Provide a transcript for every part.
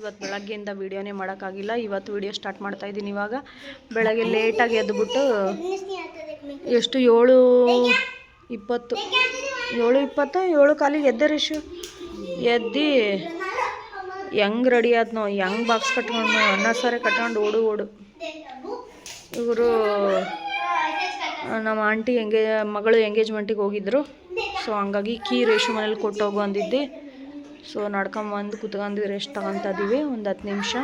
ಇವತ್ತು ಬೆಳಗ್ಗೆಯಿಂದ ವೀಡಿಯೋನೇ ಮಾಡೋಕ್ಕಾಗಿಲ್ಲ. ಇವತ್ತು ವಿಡಿಯೋ ಸ್ಟಾರ್ಟ್ ಮಾಡ್ತಾ ಇದ್ದೀನಿ ಇವಾಗ. ಬೆಳಗ್ಗೆ ಲೇಟಾಗಿ ಎದ್ದುಬಿಟ್ಟು ಎಷ್ಟು? ಏಳು ಇಪ್ಪತ್ತು. ಏಳು ಇಪ್ಪತ್ತು, ಏಳು ಕಾಲಿಗೆ ಎದ್ದೆ ರಿಶು ಎದ್ದು ಹೆಂಗ್ ರೆಡಿ ಆದ್ನೋ ನಾವು ಹೆಂಗ್ ಬಾಕ್ಸ್ ಕಟ್ಕೊಂಡು ಅನ್ನ ಸಾರೆ ಕಟ್ಕೊಂಡು ಓಡು ಓಡು. ಇವರು, ನಮ್ಮ ಆಂಟಿ ಎಂಗೇ, ಮಗಳು ಎಂಗೇಜ್ಮೆಂಟಿಗೆ ಹೋಗಿದ್ರು. ಸೊ ಹಂಗಾಗಿ ಕೀ ರೇಷು ಮನೇಲಿ ಕೊಟ್ಟೋಗು ಅಂದಿದ್ದೆ. ಸೊ ನಡ್ಕೊಂಬಂದು ಕುತ್ಕೊಂಡು ರೆಸ್ಟ್ ತಗೊತಿದ್ದೀವಿ ಒಂದು ಹತ್ತು ನಿಮಿಷ.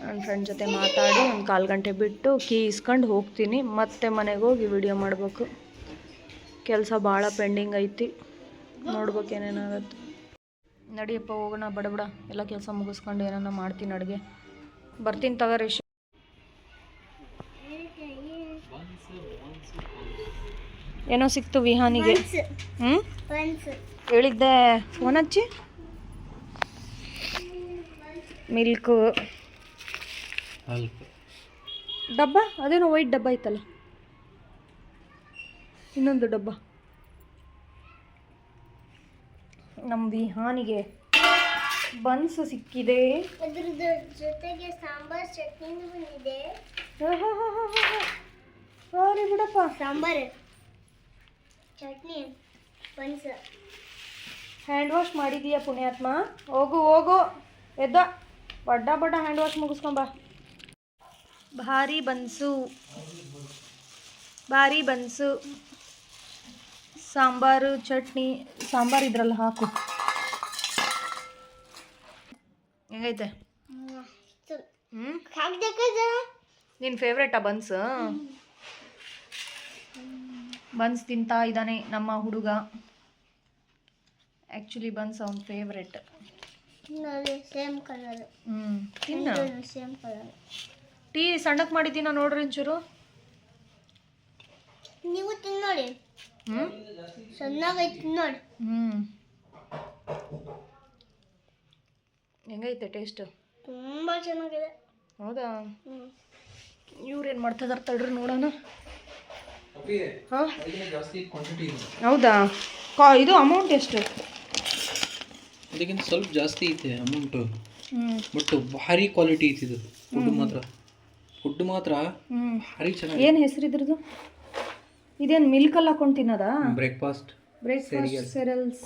ನನ್ನ ಫ್ರೆಂಡ್ ಜೊತೆ ಮಾತಾಡಿ ಒಂದು ಕಾಲು ಗಂಟೆ ಬಿಟ್ಟು ಕೀ ಇಸ್ಕೊಂಡು ಹೋಗ್ತೀನಿ. ಮತ್ತೆ ಮನೆಗೆ ಹೋಗಿ ವಿಡಿಯೋ ಮಾಡಬೇಕು. ಕೆಲಸ ಭಾಳ ಪೆಂಡಿಂಗ್ ಐತಿ. ನೋಡ್ಬೇಕು ಏನೇನಾಗತ್ತೆ. ನಡಿಯಪ್ಪ ಹೋಗೋಣ ಬಡಬಡ ಬಡ ಎಲ್ಲ ಕೆಲಸ ಮುಗಿಸ್ಕೊಂಡು ಏನಾನ ಮಾಡ್ತೀನಿ ಅಡುಗೆ. ಬರ್ತೀನಿ ತಗೋ ರೇಷು ಏನೋ ಸಿಕ್ತು ವಿಹಾನಿಗೆ. ಹ್ಞೂ ಹೇಳಿದ್ದೆ. ಫೋನ್ ಹಚ್ಚಿ? ಮಿಲ್ಕು. ಡಬ್ಬ? ಅದೇನೋ ವೈಟ್ ಡಬ್ಬ ಇತ್ತಲ್ಲ ಇನ್ನೊಂದು ಡಬ್ಬ. ನಮ್ಮ ವಿಹಾನಿಗೆ ಬನ್ಸ್ ಸಿಕ್ಕಿದೆ. ಅದರ ಜೊತೆಗೆ ಸಾಂಬಾರ್ ಚಟ್ನಿ ಬಂದಿದೆ. ಸಾರಿ ಬಿಡಪ್ಪ. Sambar. Chutney buns. Hand wash ಮಾಡಿದೀಯ ಪುಣ್ಯಾತ್ಮ. ಹೋಗು ಹೋಗು. ಎದ್ದ. ಬಡ್ಡ ಬಡ್ಡ ಹ್ಯಾಂಡ್ ವಾಶ್ ಮುಗಿಸ್ಕೊಂಬ ಭಾರಿ ಬನ್ಸು. ಭಾರಿ ಬನ್ಸು. ಸಾಂಬಾರು, ಚಟ್ನಿ, ಸಾಂಬಾರು ಇದ್ರಲ್ಲಿ ಹಾಕು. ಹೆಂಗೈತೆ? ನಿನ್ನ ಫೇವ್ರೇಟಾ ಬನ್ಸ್? ಬನ್ಸ್ ತಿಂತಾ ಇದ್ದಾನೆ ನಮ್ಮ ಹುಡುಗ. ಆ್ಯಕ್ಚುಲಿ ಬನ್ಸ್ ಅವನ ಫೇವ್ರೇಟ್ ಸೇಮ್ ಕಲರ್. ಹ್ಞೂ ತಿನ್ನ. Same colour. ಟೀ ಸಣ್ಣಕ್ ಮಾಡಿದ್ದೀನ ನೋಡ್ರಿ ಒಂಚೂರು ನೀವು ತಿನ್ನೋಡಿ ಹ್ಞೂ ಚೆನ್ನಾಗೈತೆ ನೋಡಿ ಹ್ಞೂ ಹೆಂಗೈತೆ ಟೇಸ್ಟ್? ತುಂಬ ಚೆನ್ನಾಗಿದೆ. ಹೌದಾ? ಹ್ಞೂ ಇವ್ರೇನು ಮಾಡ್ತಿದಾರೆ ತಡ್ರಿ ನೋಡೋಣ. ಹಾಂ? ಜಾಸ್ತಿ ಕ್ವಾಂಟಿಟಿ ಇದೆ ಹೌದಾ? ಕಾ ಇದು ಅಮೌಂಟ್ ಎಷ್ಟು? ಅದಕ್ಕಿಂತ ಸ್ವಲ್ಪ ಜಾಸ್ತಿ ಐತೆ ಅಮೌಂಟು ಬಟ್ ಭಾರಿ ಕ್ವಾಲಿಟಿ ಐತಿ ಇದು. ಫುಡ್ ಮಾತ್ರ. ಫುಡ್ ಮಾತ್ರ ಭಾರಿ ಚೆನ್ನಾಗಿ ಏನು ಹೆಸರು ಇದ್ರದ್ದು? ಇದೇನು ಮಿಲ್ಕಲ್ಲಿ ಹಾಕೊಂಡು ತಿನ್ನೋದಾ? Breakfast breakfast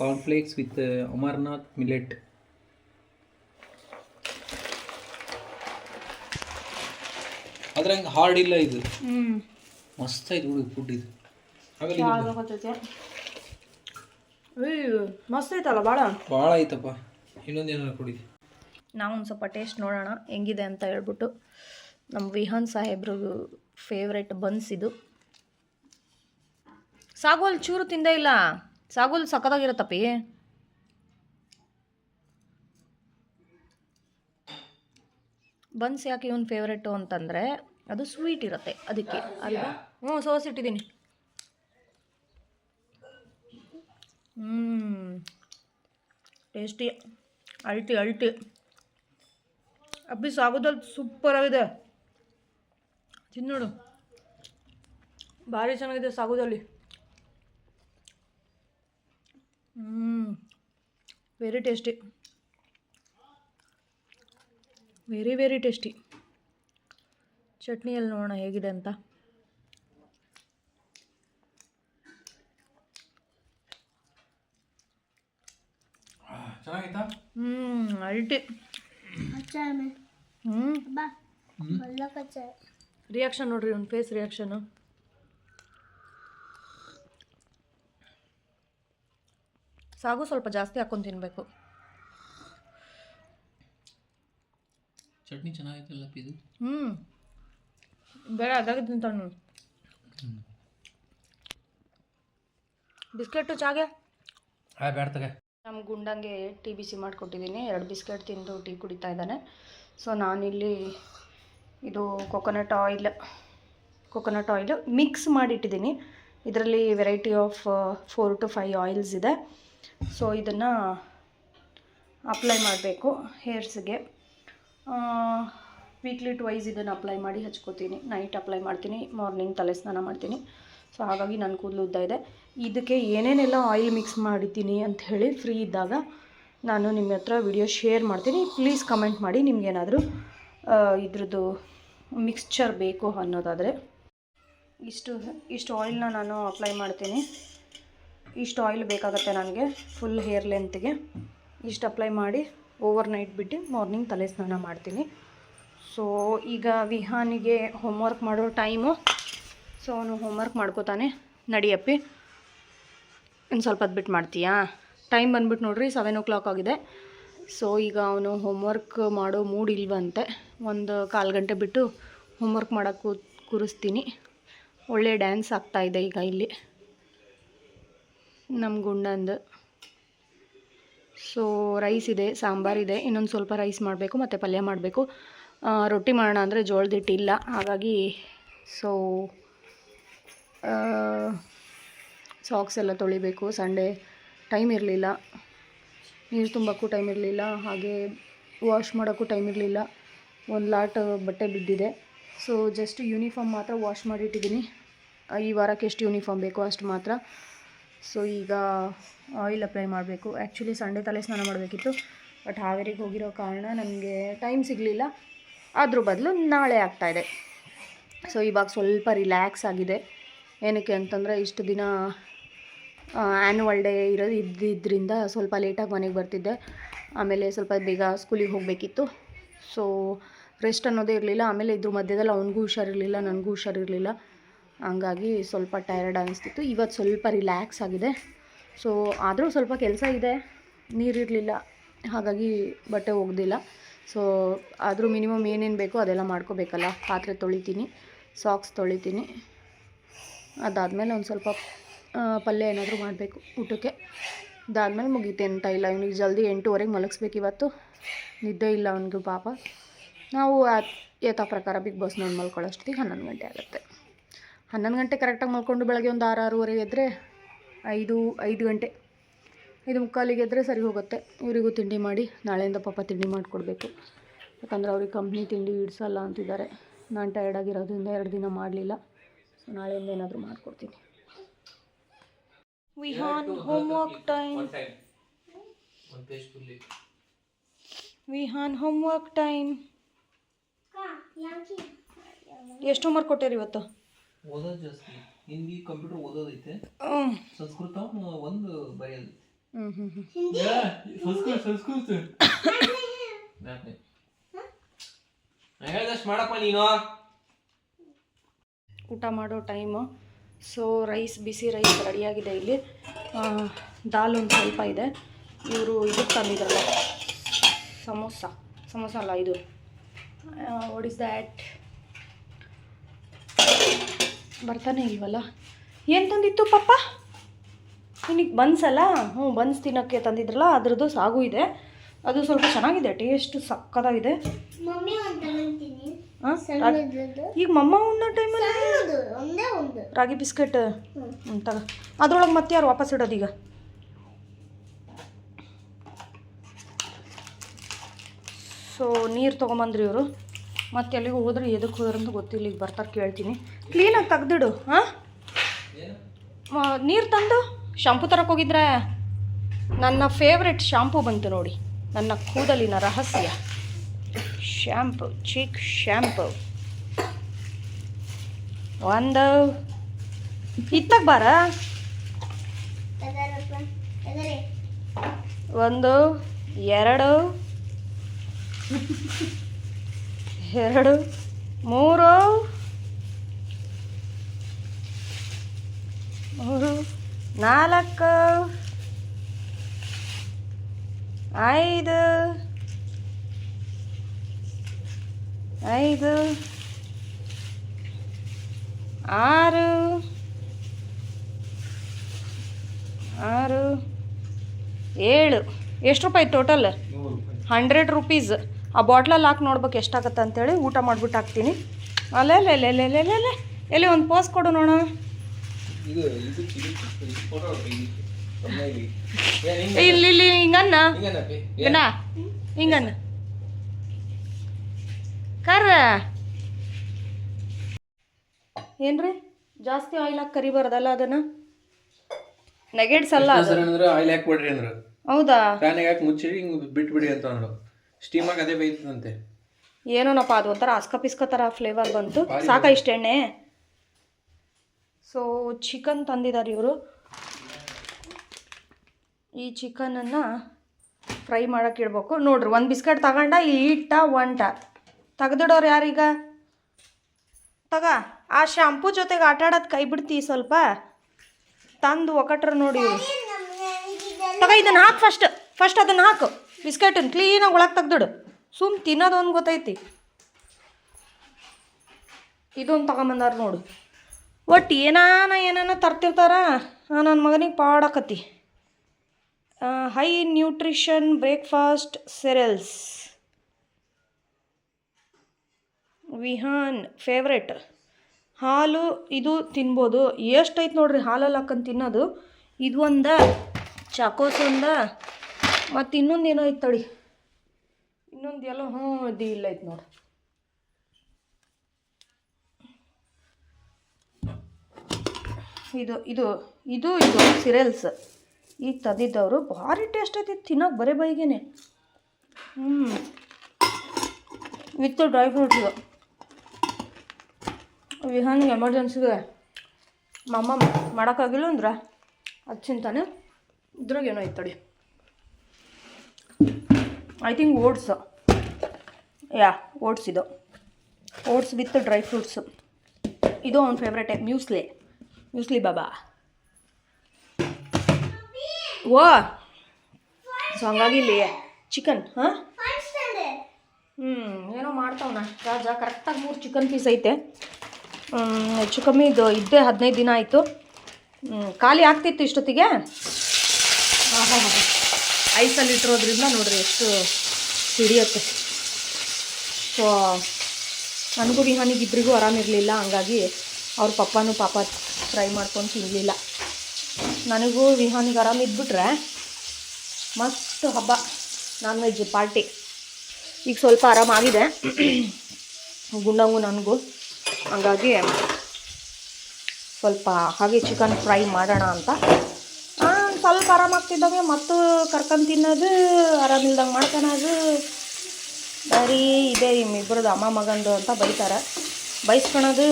cornflakes with amaranth millet ಆದ್ರೆ ಹಂಗೆ ಹಾರ್ಡ್ ಇಲ್ಲ ಇದು. ಮಸ್ತ್ ಐತೆ ಹುಡುಗ ಫುಡ್ ಇದು. ಆಮೇಲೆ ಮಸ್ತ್ ಐತಲ್ಲ ಭಾಳ ಭಾಳ ಐತಪ್ಪ. ಇನ್ನೊಂದು ಏನಾರ ಕುಡಿ. ನಾವು ಒಂದು ಸ್ವಲ್ಪ ಟೇಸ್ಟ್ ನೋಡೋಣ ಹೆಂಗಿದೆ ಅಂತ ಹೇಳ್ಬಿಟ್ಟು. ನಮ್ಮ ವಿಹಾನ್ ಸಾಹೇಬ್ರು ಫೇವ್ರೇಟ್ ಬನ್ಸ್ ಇದು. ಸಾಗೋಲ್ ಚೂರು ತಿಂದೇ ಇಲ್ಲ. ಸಾಗೋಲ್ ಸಖತ್ತಾಗಿರತ್ತಪ್ಪಿ. ಬನ್ಸ್ ಯಾಕೆ ಇವನ್ ಫೇವ್ರೇಟು ಅಂತಂದರೆ ಅದು ಸ್ವೀಟ್ ಇರುತ್ತೆ ಅದಕ್ಕೆ ಅಲ್ವಾ? ಹ್ಞೂ ಸೋಸ್ ಇಟ್ಟಿದ್ದೀನಿ ಹ್ಞೂ ಟೇಸ್ಟಿ ಅಲ್ಟಿ ಅಲ್ಟಿ ಅಬ್ಬಿ ಸಾಗೋದಲ್ಲಿ ಸೂಪರ್ ಆಗಿದೆ. ನೋಡು. ಭಾರಿ ಚೆನ್ನಾಗಿದೆ ಸಾಗುದಲ್ಲಿ. ಹ್ಞೂ very tasty very very tasty ಚಟ್ನಿಯಲ್ಲಿ ನೋಡೋಣ ಹೇಗಿದೆ ಅಂತ. ಚೆನ್ನಾಗಿತ್ತಾ ಹ್ಞೂ ಅಲ್ಟಿ. ಕಚ್ಚ ರಿಯಾಕ್ಷನ್ ನೋಡ್ರಿ ಒಂದು ಫೇಸ್ ರಿಯಾಕ್ಷನು ಸಾಗು ಸ್ವಲ್ಪ ಜಾಸ್ತಿ ಹಾಕೊಂಡು ತಿನ್ನಬೇಕು ಚಟ್ನಿ ಚೆನ್ನಾಗಿತ್ತಲ್ಲ ಇದು? ಹ್ಞೂ ಬೇಡ ಅದಾಗ ತಿಂತಾನು ಬಿಸ್ಕೆಟು ಚಾಗೆ? ಹಾಂ ಬೇಡ ತಗ. ನಮ್ಮ ಗುಂಡಂಗೆ ಟೀ ಬಿಸಿ ಮಾಡಿಕೊಟ್ಟಿದ್ದೀನಿ. ಎರಡು ಬಿಸ್ಕೆಟ್ ತಿಂದು ಟೀ ಕುಡಿತಾ ಇದ್ದಾನೆ. ಸೊ, ನಾನಿಲ್ಲಿ ಇದು coconut oil coconut oil mix ಮಾಡಿಟ್ಟಿದ್ದೀನಿ. ಇದರಲ್ಲಿ variety of four to five oils ಇದೆ. ಸೊ ಇದನ್ನು ಅಪ್ಲೈ ಮಾಡಬೇಕು ಹೇರ್ಸ್ಗೆ ವೀಕ್ಲಿ ಟ್ವೈಸ್ ಇದನ್ನು ಅಪ್ಲೈ ಮಾಡಿ ಹಚ್ಕೋತೀನಿ. ನೈಟ್ ಅಪ್ಲೈ ಮಾಡ್ತೀನಿ. ಮಾರ್ನಿಂಗ್ ತಲೆ ಸ್ನಾನ ಮಾಡ್ತೀನಿ. ಸೊ ಹಾಗಾಗಿ ನನ್ನ ಕೂದಲು ಉದ್ದ ಇದೆ. ಇದಕ್ಕೆ ಏನೇನೆಲ್ಲ ಆಯಿಲ್ ಮಿಕ್ಸ್ ಮಾಡಿದ್ದೀನಿ ಅಂತ ಹೇಳಿ ಫ್ರೀ ಇದ್ದಾಗ ನಾನು ನಿಮ್ಮ ಹತ್ರ ವಿಡಿಯೋ ಶೇರ್ ಮಾಡ್ತೀನಿ. ಪ್ಲೀಸ್ ಕಮೆಂಟ್ ಮಾಡಿ ನಿಮಗೇನಾದರೂ ಇದ್ರದ್ದು ಮಿಕ್ಸ್ಚರ್ ಬೇಕು ಅನ್ನೋದಾದರೆ. ಇಷ್ಟು ಇಷ್ಟು ಆಯಿಲ್ನ ನಾನು ಅಪ್ಲೈ ಮಾಡ್ತೀನಿ. ಇಷ್ಟು ಆಯಿಲ್ ಬೇಕಾಗುತ್ತೆ ನನಗೆ ಫುಲ್ ಹೇರ್ ಲೆಂತ್ಗೆ ಇಷ್ಟು ಅಪ್ಲೈ ಮಾಡಿ ಓವರ್ ನೈಟ್ ಬಿಟ್ಟು ಮಾರ್ನಿಂಗ್ ತಲೆ ಸ್ನಾನ ಮಾಡ್ತೀನಿ. ಸೊ ಈಗ ವಿಹಾನಿಗೆ ಹೋಮ್ವರ್ಕ್ ಮಾಡೋ ಟೈಮು ಸೊ ಅವನು ಹೋಮ್ವರ್ಕ್ ಮಾಡ್ಕೋತಾನೆ ನಡಿಯಪ್ಪಿ ಇನ್ನು ಸ್ವಲ್ಪ ಹೊತ್ತು ಬಿಟ್ಟು ಮಾಡ್ತೀಯಾ? ಟೈಮ್ ಬಂದ್ಬಿಟ್ಟು ನೋಡ್ರಿ ಸೆವೆನ್ ಓ ಕ್ಲಾಕ್ ಆಗಿದೆ. ಸೊ ಈಗ ಅವನು ಹೋಮ್ವರ್ಕ್ ಮಾಡೋ ಮೂಡ್ ಇಲ್ವಂತೆ. ಒಂದು ಕಾಲು ಗಂಟೆ ಬಿಟ್ಟು ಹೋಮ್ವರ್ಕ್ ಮಾಡೋಕ್ಕೆ ಕೂರಿಸ್ತೀನಿ. ಒಳ್ಳೆ ಡ್ಯಾನ್ಸ್ ಆಗ್ತಾಯಿದೆ ಈಗ ಇಲ್ಲಿ. ನಮ್ಮ ಗುಂಡಂದು. ಸೊ ರೈಸ್ ಇದೆ ಸಾಂಬಾರಿದೆ ಇನ್ನೊಂದು ಸ್ವಲ್ಪ ರೈಸ್ ಮಾಡಬೇಕು, ಮತ್ತು ಪಲ್ಯ ಮಾಡಬೇಕು. ರೊಟ್ಟಿ ಮಾಡೋಣ ಅಂದರೆ ಜೋಳದ ಹಿಟ್ಟು ಇಲ್ಲ ಹಾಗಾಗಿ ಸೊ ಸಾಕ್ಸ್ ಎಲ್ಲ ತೊಳಿಬೇಕು. ಸಂಡೇ ಟೈಮ್ ಇರಲಿಲ್ಲ. ನೀರು ತುಂಬಕ್ಕೂ ಟೈಮ್ ಇರಲಿಲ್ಲ. ಹಾಗೆ ವಾಶ್ ಮಾಡೋಕ್ಕೂ ಟೈಮ್ ಇರಲಿಲ್ಲ. ಒಂದು ಲಾಟ್ ಬಟ್ಟೆ ಬಿದ್ದಿದೆ. ಸೊ ಜಸ್ಟ್ ಯೂನಿಫಾರ್ಮ್ ಮಾತ್ರ ವಾಶ್ ಮಾಡಿಟ್ಟಿದ್ದೀನಿ. ಈ ವಾರಕ್ಕೆ ಎಷ್ಟು ಯೂನಿಫಾರ್ಮ್ ಬೇಕೋ ಅಷ್ಟು ಮಾತ್ರ. ಸೊ ಈಗ ಆಯಿಲ್ ಅಪ್ಲೈ ಮಾಡಬೇಕು. ಆ್ಯಕ್ಚುಲಿ ಸಂಡೆ ತಲೆ ಸ್ನಾನ ಮಾಡಬೇಕಿತ್ತು. ಬಟ್ ಹಾವೇರಿಗೆ ಹೋಗಿರೋ ಕಾರಣ ನನಗೆ ಟೈಮ್ ಸಿಗಲಿಲ್ಲ. ಅದ್ರ ಬದಲು ನಾಳೆ ಆಗ್ತಾಯಿದೆ ಸೊ ಇವಾಗ ಸ್ವಲ್ಪ ರಿಲ್ಯಾಕ್ಸ್ ಆಗಿದೆ. ಏನಕ್ಕೆ ಅಂತಂದರೆ ಇಷ್ಟು ದಿನ ಆ್ಯನ್ಯುವಲ್ ಡೇ ಇರೋದು ಇದ್ದಿದ್ದರಿಂದ ಸ್ವಲ್ಪ ಲೇಟಾಗಿ ಮನೆಗೆ ಬರ್ತಿದ್ದೆ. ಆಮೇಲೆ ಸ್ವಲ್ಪ ಬೇಗ ಸ್ಕೂಲಿಗೆ ಹೋಗಬೇಕಿತ್ತು. ಸೊ ರೆಸ್ಟ್ ಅನ್ನೋದೇ ಇರಲಿಲ್ಲ. ಆಮೇಲೆ ಇದ್ರ ಮಧ್ಯದಲ್ಲಿ ಅವನಿಗೂ ಹುಷಾರಿರಲಿಲ್ಲ, ನನಗೂ ಹುಷಾರಿರಲಿಲ್ಲ. ಹಂಗಾಗಿ ಸ್ವಲ್ಪ ಟಯರ್ಡ್ ಅನಿಸ್ತಿತ್ತು. ಇವತ್ತು ಸ್ವಲ್ಪ ರಿಲ್ಯಾಕ್ಸ್ ಆಗಿದೆ. ಸೊ ಆದರೂ ಸ್ವಲ್ಪ ಕೆಲಸ ಇದೆ. ನೀರಿರಲಿಲ್ಲ ಹಾಗಾಗಿ ಬಟ್ಟೆ ಒಗ್ದಿಲ್ಲ. ಸೊ ಆದರೂ ಮಿನಿಮಮ್ ಏನೇನು ಬೇಕೋ ಅದೆಲ್ಲ ಮಾಡ್ಕೋಬೇಕಲ್ಲ. ಪಾತ್ರೆ ತೊಳಿತೀನಿ. ಸಾಕ್ಸ್ ತೊಳಿತೀನಿ. ಅದಾದಮೇಲೆ ಒಂದು ಸ್ವಲ್ಪ ಪಲ್ಯ ಏನಾದರೂ ಮಾಡಬೇಕು ಊಟಕ್ಕೆ. ಅದಾದಮೇಲೆ ಮುಗೀತೆ ಅಂತ ಇಲ್ಲ, ಇವನಿಗೆ ಜಲ್ದಿ ಎಂಟೂವರೆಗೆ ಮಲಗಿಸ್ಬೇಕು ಇವತ್ತು. ನಿದ್ದೆ ಇಲ್ಲ ಅವನಿಗೂ ಪಾಪ. ನಾವು ಯಥಾ ಪ್ರಕಾರ ಬಿಗ್ ಬಾಸ್ ನೋಡಿ ಮಲ್ಕೊಳ್ಳೋಷ್ಟೊತ್ತಿಗೆ ಹನ್ನೊಂದು ಗಂಟೆ ಆಗುತ್ತೆ. ಹನ್ನೊಂದು ಗಂಟೆ ಕರೆಕ್ಟಾಗಿ ಮಲ್ಕೊಂಡು ಬೆಳಗ್ಗೆ ಒಂದು ಆರು ಆರೂವರೆಗೆ ಎದ್ದರೆ ಐದು ಐದು ಗಂಟೆ. ಐದು ಮುಕ್ಕಾಲಿಗೆ ಎದ್ದರೆ ಸರಿ ಹೋಗುತ್ತೆ. ಇವರಿಗೂ ತಿಂಡಿ ಮಾಡಿ, ನಾಳೆಯಿಂದ ಪಾಪ ತಿಂಡಿ ಮಾಡಿಕೊಡ್ಬೇಕು. ಯಾಕಂದರೆ ಅವ್ರಿಗೆ ಕಂಪ್ನಿ ತಿಂಡಿ ಇಡ್ಸಲ್ಲ ಅಂತಿದ್ದಾರೆ. ನಾನು ಟಯರ್ಡ್ ಆಗಿರೋದ್ರಿಂದ ಎರಡು ದಿನ ಮಾಡಲಿಲ್ಲ. ಸೊ ನಾಳೆಯಿಂದ ಏನಾದರೂ ಮಾಡಿಕೊಡ್ತೀನಿ. ಹೋಮ್ ವರ್ಕ್ ಟೈಮ್ ವಿ ಪೇಜ್ ಹೋಮ್ ವಿಹಾನ್ ಹೋಮ್ವರ್ಕ್ ಟೈಮ್ ಎಷ್ಟು ಹೋಮ್ವರ್ಕ್ ಕೊಟ್ಟಿರಿ ಇವತ್ತು? ಓದೋದು ಜಾಸ್ತಿ. ಹಿಂದಿ ಕಂಪ್ಯೂಟರ್ ಓದೋದೈತೆ. ಸಂಸ್ಕೃತ ಒಂದು ಬರೆಯೋದು ಸಂಸ್ಕೃತ ಸಂಸ್ಕೃತ. ಹೇಳ್ದಷ್ಟು ಮಾಡಪ್ಪ ನೀನು. ಊಟ ಮಾಡೋ ಟೈಮು. ಸೊ, ರೈಸ್, ಬಿಸಿ ರೈಸ್ ರೆಡಿಯಾಗಿದೆ ಇಲ್ಲಿ. ದಾಲ್ ಒಂದು ಸ್ವಲ್ಪ ಇದೆ. ಇವರು ಇದಕ್ಕೆ ತಂದಿದ್ರಲ್ಲ, ಸಮೋಸ ಸಮೋಸ ಅಲ್ಲ ಇದು. ವಾಟ್ ಇಸ್ ದ್ಯಾಟ್ ಬರ್ತಾನೆ ಇಲ್ವಲ್ಲ? ಏನು ತಂದಿತ್ತು ಪಪ್ಪ? ನಿನಗೆ ಬನ್ಸಲ್ಲ? ಹ್ಞೂ ಬನ್ಸ್ ತಿನ್ನೋಕ್ಕೆ ತಂದಿದ್ರಲ್ಲ, ಅದ್ರದ್ದು ಸಾಗು ಇದೆ. ಅದು ಸ್ವಲ್ಪ ಚೆನ್ನಾಗಿದೆ ಟೇಸ್ಟ್ ಸಕ್ಕತ್ತಾಗಿದೆ. ಈಗ ಮಮ್ಮ ಉಣ್ಣೋ ಟೈಮಲ್ಲಿ? ಒಂದೇ ಒಂದು ರಾಗಿ ಬಿಸ್ಕೆಟ್? ಹ್ಞೂ ತಗ. ಅದ್ರೊಳಗೆ ಮತ್ತೆ ಯಾರು ವಾಪಸ್ ಇಡೋದು ಈಗ? ಸೊ ನೀರು ತೊಗೊಂಬಂದ್ರಿ ಇವರು. ಮತ್ತೆ ಎಲ್ಲಿಗೆ ಹೋದ್ರೆ ಎದಕ್ಕೆ ಹೋದ್ರೆ ಅಂತ ಗೊತ್ತಿಲ್ಲ ಈಗ ಬರ್ತಾರೆ ಕೇಳ್ತೀನಿ. ಕ್ಲೀನಾಗಿ ತೆಗ್ದಿಡು ಹಾಂ ನೀರು ತಂದು ಶಾಂಪು ತರಕ್ಕೆ ಹೋಗಿದ್ರೆ ನನ್ನ ಫೇವ್ರೆಟ್ ಶಾಂಪು ಬಂತು ನೋಡಿ. ನನ್ನ ಕೂದಲಿನ ರಹಸ್ಯ. ಶ್ಯಾಂಪು ಚಿಕ್ ಶ್ಯಾಂಪು ಒಂದು. ಇತ್ತಾಗ ಬಾರ? ಒಂದು ಎರಡು ಎರಡು ಮೂರು ಮೂರು ನಾಲ್ಕು ಐದು ಐದು ಆರು ಆರು ಏಳು. ಎಷ್ಟು ರೂಪಾಯಿ ಟೋಟಲ್ ಹಂಡ್ರೆಡ್ ರುಪೀಸ್ ಆ ಬಾಟ್ಲಲ್ಲಿ ಹಾಕಿ ನೋಡ್ಬೇಕು ಎಷ್ಟಾಗತ್ತೆ ಅಂತೇಳಿ ಊಟ ಮಾಡಿಬಿಟ್ಟು ಹಾಕ್ತೀನಿ. ಅಲ್ಲೇ ಎಲ್ಲಿ ಒಂದು ಪೋಸ್ ಕೊಡು ಏ, ಇಲ್ಲಿ ಇಲ್ಲಿ ಹಿಂಗನ್ನ ಹಿಂಗನ್ನ ಕರ್ರ. ಏನ್ರಿ? ಜಾಸ್ತಿ ಆಯಿಲ್ ಹಾಕಿ ಕರಿಬಾರ್ದಲ್ಲ ಅದನ್ನ? ನೆಗೆಟ್ಸ್ ಅಲ್ಲ ಅದು ಆಯಿಲ್ ಹಾಕ್ಬೇಡ್ರಿ ಅಂದ್ರೆ. ಹೌದಾ? ಫ್ಯಾನಿಗೆ ಹಾಕಿ ಮುಚ್ಚಿ ಹಿಂಗೆ ಬಿಟ್ಬಿಡಿ ಅಂತ ಅಂದ್ರು. ಸ್ಟೀಮಾಗಿ ಅದೇ ಬೇಯ್ತದಂತೆ. ಏನೋನಪ್ಪ ಅದು ಒಂಥರ ಅಸ್ಕ ಪಿಸ್ಕ ಥರ ಫ್ಲೇವರ್ ಬಂತು. ಸಾಕ ಇಷ್ಟ ಎಣ್ಣೆ? ಸೊ ಚಿಕನ್ ತಂದಿದ್ದಾರೆ ಇವರು. ಈ ಚಿಕನನ್ನು ಫ್ರೈ ಮಾಡೋಕೆ ಇಡ್ಬೇಕು. ನೋಡ್ರಿ ಒಂದು ಬಿಸ್ಕೆಟ್ ತಗೊಂಡ ಈ ಇಟ್ಟ ಒಂಟ. ತೆಗ್ದಿಡೋರು ಯಾರೀಗ? ತಗ, ಆ ಶಾಂಪೂ ಜೊತೆಗೆ ಆಟ ಆಡೋದು ಕೈ ಬಿಡ್ತಿ ಸ್ವಲ್ಪ. ತಂದು ಒಕಟ್ರ ನೋಡಿ. ತಗ ಇದನ್ನು ಹಾಕು ಫಸ್ಟ್ ಫಸ್ಟ್ ಅದನ್ನು ಹಾಕು. ಬಿಸ್ಕೆಟನ್ನು ಕ್ಲೀನಾಗಿ ಒಳಗೆ ತೆಗ್ದಿಡು. ಸುಮ್ ತಿನ್ನೋದೊಂದು ಗೊತ್ತೈತಿ. ಇದೊಂದು ತಗೊಂಬಂದಾರ ನೋಡು. ಒಟ್ಟು ಏನಾನ ಏನಾನ ತರ್ತಿರ್ತಾರ ನನ್ನ ಮಗನಿಗೆ ಪಾಡಕತ್ತಿ. High nutrition breakfast cereals Vihan favourite ಹಾಲು ಇದು ತಿನ್ಬೋದು. ಎಷ್ಟೈತೆ ನೋಡ್ರಿ ಹಾಲಲ್ಲಿ ಹಾಕೊಂಡು ತಿನ್ನೋದು? ಇದು ಒಂದ ಚಾಕೋಸ್ ಒಂದ, ಮತ್ತು ಇನ್ನೊಂದು ಏನೋ ಐತೆ ತಡಿ. ಇನ್ನೊಂದು ಎಲ್ಲೋ, ಹ್ಞೂ, ಇದು ಇಲ್ಲ ಐತೆ ನೋಡಿ. ಇದು ಇದು ಇದು ಇದು ಸಿರಿಯಲ್ಸ್ ಈಗ ತಂದಿದ್ದವರು ಭಾರಿ ಟೇಸ್ಟ್ ಐತಿ ತಿನ್ನೋಕೆ ಬರೀ ಬೈಗೇನೆ. ಹ್ಞೂ ವಿತ್ ಡ್ರೈ ಫ್ರೂಟ್ಸ್ ವಿಹಾನ್ಗೆ ಎಮರ್ಜೆನ್ಸಿಗೆ ಮಮ್ಮ ಮಾಡೋಕ್ಕಾಗಿಲ್ಲ ಅಂದ್ರೆ ಅದು ಚಿಂತಾನೆ ಇದ್ರಾಗ ಏನೋ ಐತಡಿ ತಡಿ. I think oats yeah oats ಇದು. ಓಟ್ಸ್ ವಿತ್ ಡ್ರೈ ಫ್ರೂಟ್ಸ್ ಇದು ಅವ್ನ ಫೇವ್ರೇಟೆ ಮ್ಯೂಸ್ಲಿ ಮ್ಯೂಸ್ಲಿ ಬಾಬಾ ಓ ಸೊ ಹಂಗಾಗಿ ಇಲ್ಲಿ ಚಿಕನ್ ಹಾಂ? ಹ್ಞೂ ಏನೋ ಮಾಡ್ತಾವನ. ರಾಜ ಕರೆಕ್ಟಾಗಿ ಮೂರು ಚಿಕನ್ ಪೀಸ್ ಐತೆ. ಹೆಚ್ಚು ಕಮ್ಮಿ ಇದು ಇದ್ದೇ ಹದಿನೈದು ದಿನ ಆಯಿತು. ಖಾಲಿ ಆಗ್ತಿತ್ತು ಇಷ್ಟೊತ್ತಿಗೆ? ಐಸಲ್ಲಿ ಇಟ್ಟಿರೋದ್ರಿಂದ ನೋಡ್ರಿ ಎಷ್ಟು ಹಿಡಿಯುತ್ತೆ. ಸೊ, ನನಗೂ ವಿಹಾನಿಗೆ ಇಬ್ಬರಿಗೂ ಆರಾಮಿರಲಿಲ್ಲ ಹಂಗಾಗಿ ಅವ್ರ ಪಪ್ಪನೂ ಪಾಪ ಫ್ರೈ ಮಾಡ್ಕೊಂಡು ತಿನ್ನಲಿಲ್ಲ ನನಗೂ ವಿಹಾನಿಗೆ ಆರಾಮಿದ್ಬಿಟ್ರೆ ಮಸ್ತ್ ಹಬ್ಬ, ನಾನ್ ವೆಜ್ ಪಾರ್ಟಿ. ಈಗ ಸ್ವಲ್ಪ ಆರಾಮಾಗಿದೆ. ಗುಂಡಂಗು ನನಗೂ. ಹಂಗಾಗಿ ಸ್ವಲ್ಪ ಹಾಗೆ ಚಿಕನ್ ಫ್ರೈ ಮಾಡೋಣ ಅಂತ. ಸ್ವಲ್ಪ ಆರಾಮಾಗ್ತಿದ್ದಂಗೆ ಮತ್ತು ಕರ್ಕೊಂಡು ತಿನ್ನೋದು ಆರಾಮಿಲ್ದಂಗೆ ಮಾಡ್ಕೊಳೋದು ಬರೀ ಇದೆ ಇಬ್ಬರದು ಅಮ್ಮ ಮಗಂದು ಅಂತ ಬೈತಾರೆ. ಬೈಸ್ಕೊಳೋದು,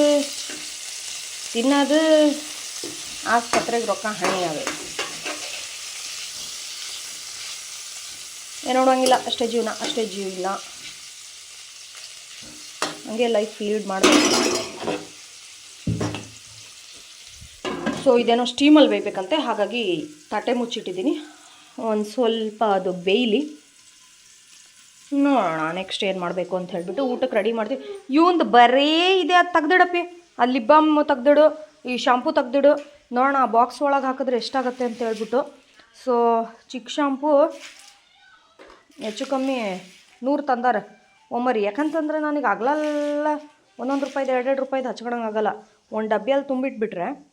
ತಿನ್ನೋದು, ಆಸ್ಪತ್ರೆಗೆ ರೊಕ್ಕ ಹಣಿಯಾವೆ ಏನು ನೋಡೋಂಗಿಲ್ಲ, ಅಷ್ಟೇ ಜೀವನ, ಅಷ್ಟೇ ಜೀವ ಇಲ್ಲ ಹಂಗೆ ಲೈಫ್ ಫೀಲ್ಡ್ ಮಾಡಬೇಕು. ಸೊ ಇದೇನೋ ಸ್ಟೀಮಲ್ಲಿ ಬೇಯಬೇಕಂತೆ. ಹಾಗಾಗಿ ತಟ್ಟೆ ಮುಚ್ಚಿಟ್ಟಿದ್ದೀನಿ. ಒಂದು ಸ್ವಲ್ಪ ಅದು ಬೇಯಲಿ. ನೋಡೋಣ ನೆಕ್ಸ್ಟ್ ಏನು ಮಾಡಬೇಕು ಅಂತ ಹೇಳಿಬಿಟ್ಟು ಊಟಕ್ಕೆ ರೆಡಿ ಮಾಡ್ತೀವಿ. ಇವೊಂದು ಬರೇ ಇದೆ, ಅದು ತೆಗ್ದಿಡಪ್ಪಿ. ಅಲ್ಲಿ ಲಿಬ್ಬಮ್ ತೆಗ್ದಿಡು, ಈ ಶಾಂಪೂ ತೆಗ್ದಿಡು. ನೋಡೋಣ, ಆ ಬಾಕ್ಸ್ ಒಳಗೆ ಹಾಕಿದ್ರೆ ಎಷ್ಟಾಗತ್ತೆ ಅಂತ ಹೇಳ್ಬಿಟ್ಟು. ಸೊ ಚಿಕ್ಕ ಶಾಂಪೂ ಹೆಚ್ಚು ಕಮ್ಮಿ ನೂರು ತಂದಾರೆ. ಒಮ್ಮರಿ, ಯಾಕಂತಂದ್ರೆ ನನಗೆ ಆಗಲಲ್ಲ ಒಂದೊಂದು ರೂಪಾಯ್ದು, ಎರಡೆರಡು ರೂಪಾಯ್ದು ಹಚ್ಕೊಳಂಗಾಗಲ್ಲ ಒಂದು ಡಬ್ಬಿಯಲ್ಲಿ ತುಂಬಿಟ್ಬಿಟ್ರೆ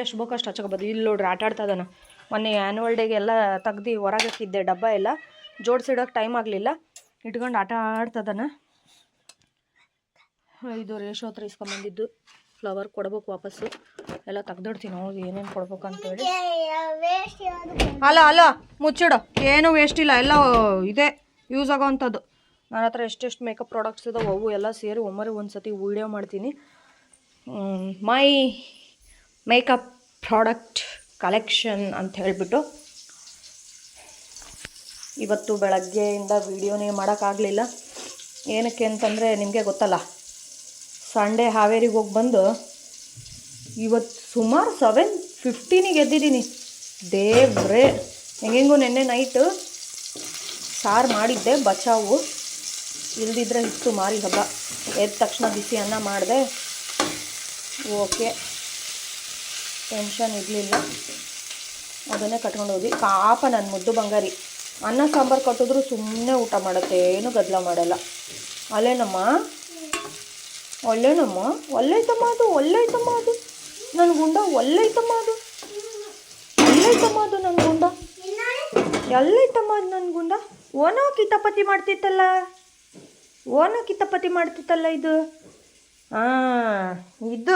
ಎಷ್ಟು ಬೇಕೋ ಅಷ್ಟು ಹಚ್ಕೋಬೋದು ಇಲ್ಲಿ ನೋಡ್ರಿ ಆಟ ಆಡ್ತಾ ಇದ್ದಾನೆ. ಮೊನ್ನೆ ಆ್ಯನ್ಯುವಲ್ ಡೇಗೆ ಎಲ್ಲ ತೆಗ್ದು ಹೊರಗೆ ಹಾಕಿದ್ದೆ ಡಬ್ಬ ಎಲ್ಲ. ಜೋಡಿಸಿಡೋಕೆ ಟೈಮ್ ಆಗಲಿಲ್ಲ. ಇಟ್ಕೊಂಡು ಆಟ ಆಡ್ತದಾನೆ ಇದು ರೇಷೋ ಹತ್ರ ಇಸ್ಕೊಂಬಂದಿದ್ದು. ಫ್ಲವರ್ ಕೊಡ್ಬೇಕು ವಾಪಸ್ಸು. ಎಲ್ಲ ತೆಗ್ದಿಡ್ತೀನಿ. ಹೋಗಿ ಏನೇನು ಕೊಡ್ಬೇಕು ಅಂತೇಳಿ ಅಲ್ಲ ಅಲ್ಲ, ಮುಚ್ಚಿಡು. ಏನೂ ವೇಸ್ಟ್ ಇಲ್ಲ. ಎಲ್ಲ ಇದೆ. ಯೂಸ್ ಆಗೋವಂಥದ್ದು ನನ್ನ ಹತ್ರ ಎಷ್ಟೆಷ್ಟು ಮೇಕಪ್ ಪ್ರಾಡಕ್ಟ್ಸ್ ಇದಾವೆ, ಅವು ಎಲ್ಲ ಸೇರಿ ಒಮ್ಮರಿ ಒಂದು ಸತಿ ವೀಡಿಯೋ ಮಾಡ್ತೀನಿ. ಮೈ ಮೇಕಪ್ ಪ್ರಾಡಕ್ಟ್ ಕಲೆಕ್ಷನ್ ಅಂತ ಹೇಳಿಬಿಟ್ಟು ಇವತ್ತು ಬೆಳಗ್ಗೆಯಿಂದ ವೀಡಿಯೋನೇ ಮಾಡೋಕ್ಕಾಗಲಿಲ್ಲ. ಏನಕ್ಕೆ ಅಂತಂದರೆ ನಿಮಗೆ ಗೊತ್ತಲ್ಲ ಸಂಡೇ ಹಾವೇರಿಗೆ ಹೋಗಿ ಬಂದು ಇವತ್ತು ಸುಮಾರು ಸೆವೆನ್ ಫಿಫ್ಟೀನಿಗೆ ಎದ್ದಿದ್ದೀನಿ. ದೇವ್ರೆ, ಹೆಂಗೆಂಗೂ ನಿನ್ನೆ ನೈಟು ಸಾರು ಮಾಡಿದ್ದೆ, ಬಚಾವು. ಇಲ್ದಿದ್ರೆ ಇತ್ತು ಮಾರಿ ಹಬ್ಬ. ಎದ್ದ ತಕ್ಷಣ ಬಿಸಿ ಅನ್ನ ಮಾಡಿದೆ. ಓಕೆ. ಟೆನ್ಷನ್ ಇರಲಿಲ್ಲ. ಅದನ್ನೇ ಕಟ್ಕೊಂಡು ಹೋದ್ವಿ. ಪಾಪ ನನ್ನ ಮುದ್ದು ಬಂಗಾರಿ. ಅನ್ನ ಸಾಂಬಾರು ಕಟ್ಟಿದ್ರು ಸುಮ್ಮನೆ ಊಟ ಮಾಡುತ್ತೆ, ಏನು ಗದ್ದಲ ಮಾಡಲ್ಲ. ಅಲ್ಲೇನಮ್ಮ? ಒಳ್ಳೆನಮ್ಮ ಒಳ್ಳೈತಮ್ಮ ಅದು ಒಳ್ಳೈತಮ್ಮ ಅದು. ನನ್ನ ಗುಂಡ ಒಳ್ಳೈತಮ್ಮ ಅದು. ಒಳ್ಳೈತಮ್ಮ ಅದು ನನ್ನ ಗುಂಡ. ಎಲ್ಲೈತಮ್ಮ ಅದು ನನ್ನ ಗುಂಡ. ಓನೋ ಕಿತಾಪತಿ ಮಾಡ್ತಿತ್ತಲ್ಲ? ಓನೋ ಕಿತಾಪತಿ ಮಾಡ್ತಿತ್ತಲ್ಲ ಇದು? ಹಾಂ ಇದು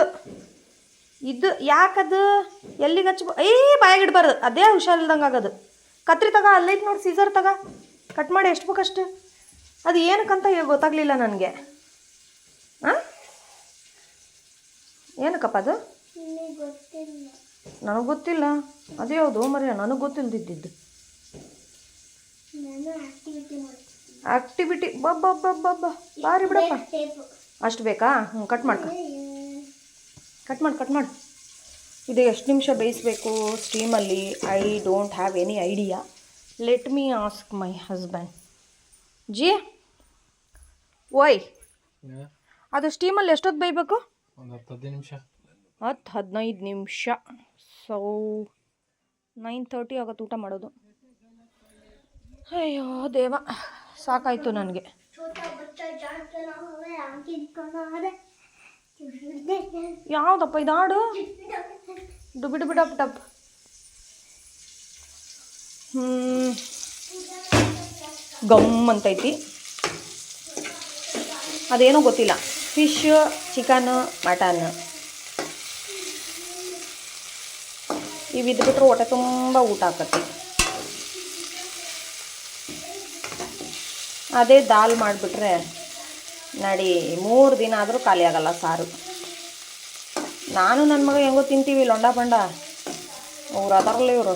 ಇದು ಯಾಕದು? ಎಲ್ಲಿಗೆ ಹಚ್ಬೋ ಏ ಬಾಯಾಗ ಇಡ್ಬಾರ್ದು. ಅದೇ ಹುಷಾರಿಲ್ದಂಗೆ ಆಗೋದು. ಕತ್ರಿ ತಗ ಅಲ್ಲೈತೆ ನೋಡಿ ಸೀಸರ್ ತಗ. ಕಟ್ ಮಾಡಿ ಎಷ್ಟು ಬೇಕಷ್ಟು? ಅದು ಏನಕ್ಕಂತ ಗೊತ್ತಾಗಲಿಲ್ಲ ನನಗೆ. ಹಾಂ ಏನಕ್ಕಪ್ಪ ಅದು? ನನಗೆ ಗೊತ್ತಿಲ್ಲ. ಅದೇ ಯಾವುದು ಮರ್ಯ? ನನಗೆ ಗೊತ್ತಿಲ್ದಿದ್ದು ನಾನು ಆಕ್ಟಿವಿಟಿ ಬಬ್ಬ ಬಬ್ಬಬ್ಬಬ್ಬಬ್ಬ ಬಾರಿ ಬಿಡಪ್ಪ. ಅಷ್ಟು ಬೇಕಾ? ಹ್ಞೂ ಕಟ್ ಮಾಡ್ಕ. ಕಟ್ ಮಾಡಿ ಕಟ್ ಮಾಡಿ. ಇದು ಎಷ್ಟು ನಿಮಿಷ ಬೇಯಿಸ್ಬೇಕು ಸ್ಟೀಮಲ್ಲಿ? I don't have any idea let me ask my husband ji ಓಯ್ ಅದು ಸ್ಟೀಮಲ್ಲಿ ಎಷ್ಟೊತ್ತು ಬೇಯಬೇಕು? ನಿಮಿಷ. ಹತ್ತು ಹದಿನೈದು ನಿಮಿಷ. ಸೊ ನೈನ್ ತರ್ಟಿ ಆಗುತ್ತೆ ಊಟ ಮಾಡೋದು. ಅಯ್ಯೋ ದೇವ ಸಾಕಾಯಿತು ನನಗೆ. ಯಾವುದಪ್ಪ ಇದು ಹಾಡು ಡುಬಿ ಡುಬಿ ಡಪ್ ಹ್ಮ್. ಗಮ್ ಅಂತೈತಿ. ಅದೇನೋ ಗೊತ್ತಿಲ್ಲ. ಫಿಶ್ ಚಿಕನ್ ಮಟನ್ ಇವಿದು ಬಿಟ್ಟರೆ ಹೊಟ್ಟೆ ತುಂಬ ಊಟ ಆಕತಿ. ಅದೇ ದಾಲ್ ಮಾಡಿಬಿಟ್ರೆ ನಡಿ, ಮೂರು ದಿನ ಆದರೂ ಖಾಲಿ ಆಗಲ್ಲ ಸಾರು. ನಾನು ನನ್ನ ಮಗ ಹೆಂಗೋ ತಿಂತೀವಿ, ಲೊಂಡ ಬಂಡ ಅವ್ರು ಅದರಲ್ಲ ಇವರು.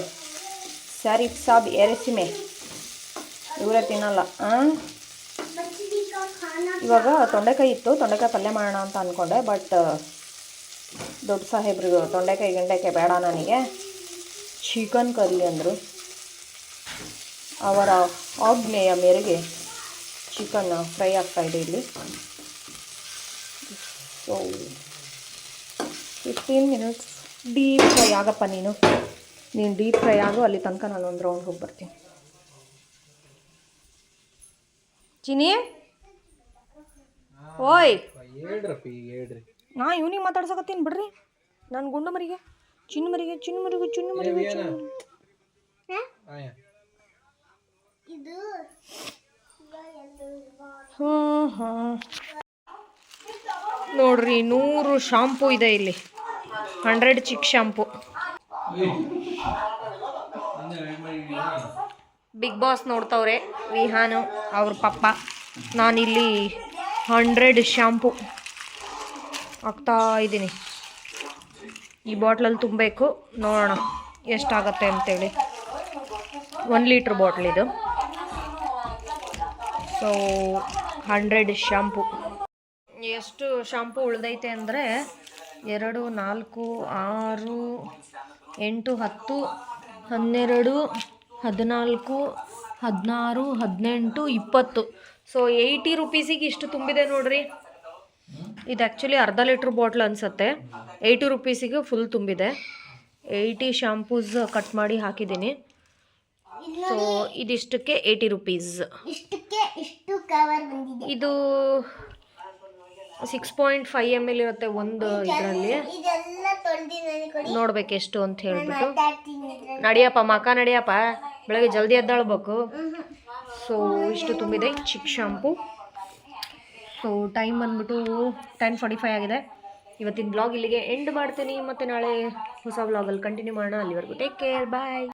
ಸರಿ ಸಾಬ್, ಎರೆಸಿಮೆ. ಇವರೇ ತಿನ್ನಲ್ಲ ಇವಾಗ ತೊಂಡೆಕಾಯಿ ಇತ್ತು, ತೊಂಡೆಕಾಯಿ ಪಲ್ಯ ಮಾಡೋಣ ಅಂತ ಅಂದ್ಕೊಂಡೆ ಬಟ್, ದೊಡ್ಡ ಸಾಹೇಬ್ರಿಗೆ ತೊಂಡೆಕಾಯಿ, ಗಂಡೆಕಾಯಿ ಬೇಡ ನನಗೆ. ಚಿಕನ್ ಕರಿ ಅಂದರು. ಅವರ ಆಜ್ಞೆಯ ಮೇರೆಗೆ ಚಿಕನ್ ಫ್ರೈ ಆಗ್ತಾಯಿದೆ ಇಲ್ಲಿ so fifteen minutes deep fry ಆಗಪ್ಪ ನೀನು. ನೀನು ಡೀಪ್ ಫ್ರೈ ಆಗು ಅಲ್ಲಿ ತನಕ ನಾನು ಒಂದು ರೌಂಡ್ ಹೋಗಿ ಬರ್ತೀನಿ. ಚಿನಿ ಓಯ್! ನಾ ಇವ್ನಿಗೆ ಮಾತಾಡ್ಸಕತ್ತೀನಿ ಬಿಡ್ರಿ. ನಾನು ಗುಂಡು ಮರಿಗೆ. ಚಿನ್ನ ಮರಿಗೆ ಚಿನ್ನ ಮರಿಗೆ ಚಿನ್ನ ಮರಿಗೆ ಚಿನ್ನ ಮರಿಗೆ. ಇದು ನೋಡ್ರಿ, ನೂರು ಶಾಂಪೂ ಇದೆ ಇಲ್ಲಿ. Hundred Chik shampoo Big Boss ನೋಡ್ತವ್ರೆ, Vihan ಅವ್ರ ಪಪ್ಪ. ನಾನಿಲ್ಲಿ ಹಂಡ್ರೆಡ್ ಶಾಂಪೂ ಹಾಕ್ತಾ ಇದ್ದೀನಿ. ಈ ಬಾಟ್ಲಲ್ಲಿ ತುಂಬಬೇಕು. ನೋಡೋಣ ಎಷ್ಟಾಗತ್ತೆ ಅಂತೇಳಿ. ಒನ್ ಲೀಟ್ರ್ ಬಾಟ್ಲಿದು ಸೊ ಹಂಡ್ರೆಡ್ ಶಾಂಪು ಎಷ್ಟು ಶಾಂಪು ಉಳಿದೈತೆ ಅಂದರೆ ಎರಡು, ನಾಲ್ಕು, ಆರು, ಎಂಟು, ಹತ್ತು, ಹನ್ನೆರಡು, ಹದಿನಾಲ್ಕು, ಹದಿನಾರು, ಹದಿನೆಂಟು, ಇಪ್ಪತ್ತು. ಸೊ ಏಯ್ಟಿ ರುಪೀಸಿಗೆ ಇಷ್ಟು ತುಂಬಿದೆ ನೋಡ್ರಿ. ಇದು ಆ್ಯಕ್ಚುಲಿ ಅರ್ಧ ಲೀಟ್ರ್ ಬಾಟ್ಲ್ ಅನಿಸುತ್ತೆ. ಏಯ್ಟಿ ರುಪೀಸಿಗೆ ಫುಲ್ ತುಂಬಿದೆ. ಏಯ್ಟಿ ಶಾಂಪೂಸ್ ಕಟ್ ಮಾಡಿ ಹಾಕಿದ್ದೀನಿ. ಸೊ ಇದಿಷ್ಟಕ್ಕೆ ಏಯ್ಟಿ ರುಪೀಸ್ ಇಷ್ಟಕ್ಕೆ ಇಷ್ಟು ಕವರ್ ಬಂದಿದೆ. ಇದು six point five M L ಇರುತ್ತೆ ಒಂದು ಇದರಲ್ಲಿ. ನೋಡ್ಬೇಕು ಎಷ್ಟು ಅಂತ ಹೇಳ್ಬಿಟ್ಟು. ನಡಿಯಪ್ಪ ಮಕ ನಡಿಯಪ್ಪ. ಬೆಳಗ್ಗೆ ಜಲ್ದಿ ಎದ್ದಾಳ್ಬೇಕು. ಸೊ ಇಷ್ಟು ತುಂಬಿದೆ. ಚಿಕ್ ಶಾಂಪು ಸೊ ಟೈಮ್ ಬಂದ್ಬಿಟ್ಟು ಟೆನ್ ಫಾರ್ಟಿ ಫೈವ್ ಆಗಿದೆ. ಇವತ್ತಿನ ಬ್ಲಾಗ್ ಇಲ್ಲಿಗೆ ಎಂಡ್ ಮಾಡ್ತೀನಿ. ಮತ್ತು ನಾಳೆ ಹೊಸ ಬ್ಲಾಗಲ್ಲಿ ಕಂಟಿನ್ಯೂ ಮಾಡೋಣ. ಅಲ್ಲಿವರೆಗೂ ಟೇಕ್ ಕೇರ್ ಬಾಯ್